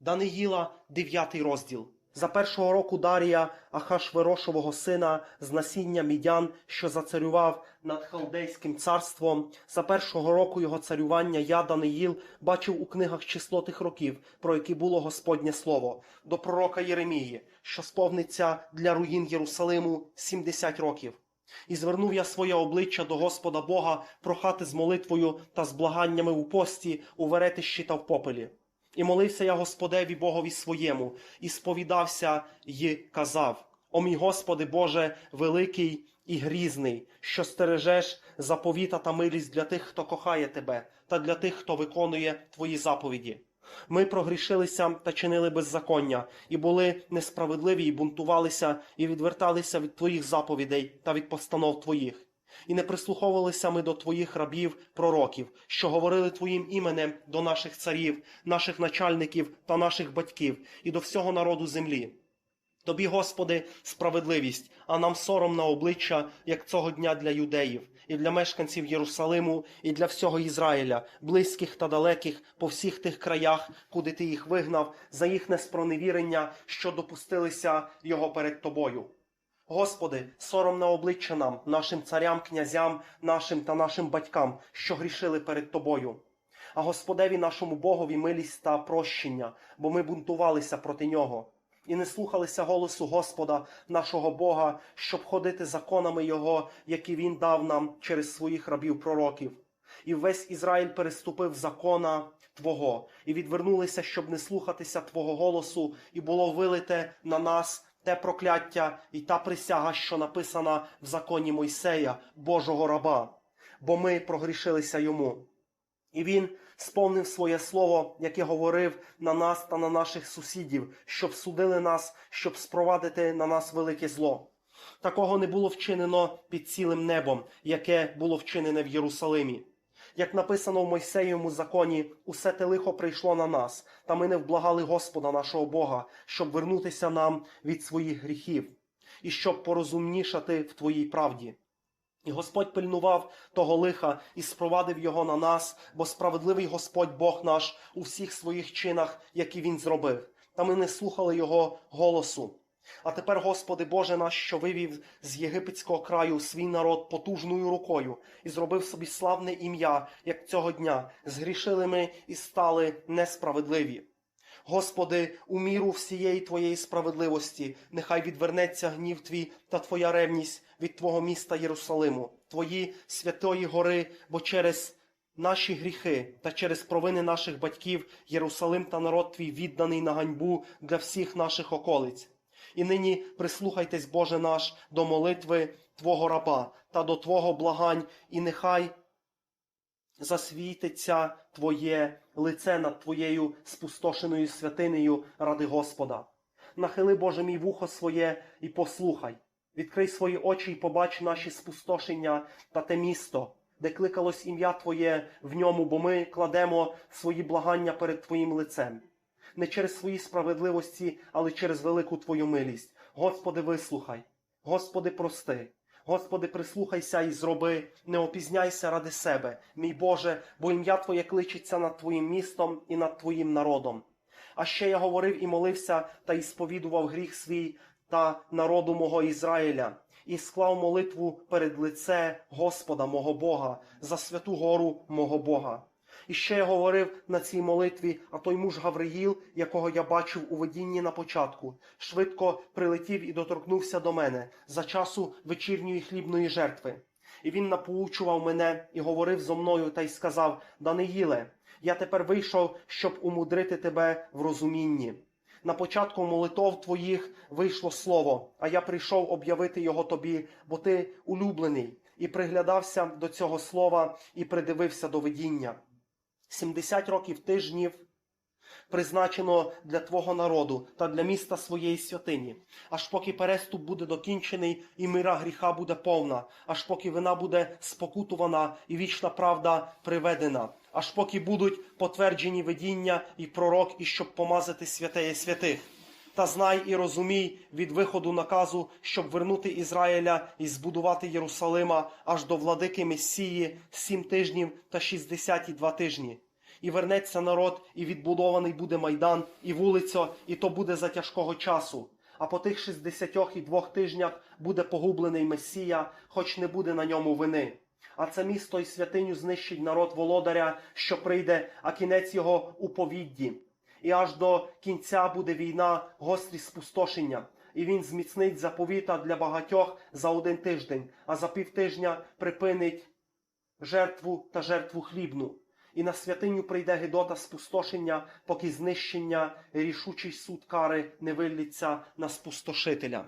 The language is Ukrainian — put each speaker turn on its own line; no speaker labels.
Даниїла, 9 розділ. За першого року Дарія Ахашверошового сина з насіння мідян, що зацарював над Халдейським царством, за першого року його царювання я, Даниїл, бачив у книгах число тих років, про які було Господнє слово, до пророка Єремії, що сповниться для руїн Єрусалиму 70 років. І звернув я своє обличчя до Господа Бога прохати з молитвою та з благаннями у пості, у веретищі та в попелі. І молився я Господеві Богові своєму, і сповідався й казав: О мій Господи Боже, великий і грізний, що стережеш заповіта та милість для тих, хто кохає Тебе, та для тих, хто виконує Твої заповіді. Ми прогрішилися та чинили беззаконня, і були несправедливі, і бунтувалися, і відверталися від Твоїх заповідей та від постанов Твоїх. І не прислуховувалися ми до Твоїх рабів, пророків, що говорили Твоїм іменем до наших царів, наших начальників та наших батьків, і до всього народу землі. Тобі, Господи, справедливість, а нам сором на обличчя, як цього дня для юдеїв, і для мешканців Єрусалиму, і для всього Ізраїля, близьких та далеких, по всіх тих краях, куди ти їх вигнав, за їхнє спроневірення, що допустилися його перед тобою. Господи, сором на обличчя нам, нашим царям, князям, нашим та нашим батькам, що грішили перед Тобою. А Господеві нашому Богові милість та прощення, бо ми бунтувалися проти нього. І не слухалися голосу Господа, нашого Бога, щоб ходити законами Його, які Він дав нам через своїх рабів пророків. І весь Ізраїль переступив закона Твого, і відвернулися, щоб не слухатися Твого голосу, і було вилите на нас те прокляття і та присяга, що написана в законі Мойсея, Божого раба, бо ми прогрішилися йому. І він сповнив своє слово, яке говорив на нас та на наших сусідів, щоб судили нас, щоб спровадити на нас велике зло. Такого не було вчинено під цілим небом, яке було вчинене в Єрусалимі. Як написано в Мойсеєвому законі, усе те лихо прийшло на нас, та ми не вблагали Господа нашого Бога, щоб вернутися нам від своїх гріхів, і щоб порозумнішати в Твоїй правді. І Господь пильнував того лиха і спровадив його на нас, бо справедливий Господь Бог наш у всіх своїх чинах, які Він зробив, та ми не слухали Його голосу. А тепер, Господи Боже наш, що вивів з єгипетського краю свій народ потужною рукою і зробив собі славне ім'я, як цього дня, згрішили ми і стали несправедливі. Господи, у міру всієї Твоєї справедливості, нехай відвернеться гнів Твій та Твоя ревність від Твого міста Єрусалиму, Твої святої гори, бо через наші гріхи та через провини наших батьків Єрусалим та народ Твій відданий на ганьбу для всіх наших околиць. І нині прислухайтесь, Боже наш, до молитви Твого раба та до Твого благань, і нехай засвітиться Твоє лице над Твоєю спустошеною святинею ради Господа. Нахили, Боже мій вухо своє і послухай. Відкрий свої очі і побач наші спустошення та те місто, де кликалось ім'я Твоє в ньому, бо ми кладемо свої благання перед Твоїм лицем. Не через свої справедливості, але через велику Твою милість. Господи, вислухай, Господи, прости. Господи, прислухайся і зроби, не опізняйся ради себе, мій Боже, бо ім'я Твоє кличеться над Твоїм містом і над Твоїм народом. А ще я говорив і молився та й сповідував гріх свій та народу мого Ізраїля, і склав молитву перед лице Господа мого Бога за святу гору мого Бога. І ще я говорив на цій молитві, а той муж Гавриїл, якого я бачив у видінні на початку, швидко прилетів і доторкнувся до мене за часу вечірньої хлібної жертви. І він напоучував мене і говорив зо мною та й сказав: Даниїле, я тепер вийшов, щоб умудрити тебе в розумінні. На початку молитов твоїх вийшло слово, а я прийшов об'явити його тобі, бо ти улюблений, і приглядався до цього слова і придивився до видіння. Сімдесят років тижнів призначено для твого народу та для міста своєї святині, аж поки переступ буде докінчений і мира гріха буде повна, аж поки вина буде спокутувана і вічна правда приведена, аж поки будуть потверджені видіння і пророк, і щоб помазати святеє святих. Та знай і розумій від виходу наказу, щоб вернути Ізраїля і збудувати Єрусалима аж до владики Месії сім тижнів та шістдесят і два тижні. і вернеться народ, і відбудований буде майдан, і вулиця, і то буде за тяжкого часу. А по тих 62 тижнях буде погублений Месія, хоч не буде на ньому вини. А це місто і святиню знищить народ володаря, що прийде, а кінець його у повідді. І аж до кінця буде війна, гострі спустошення. І він зміцнить заповіта для багатьох за один тиждень, а за півтижня припинить жертву та жертву хлібну. І на святиню прийде Гедота спустошення, поки знищення рішучий суд кари не виллється на спустошителя.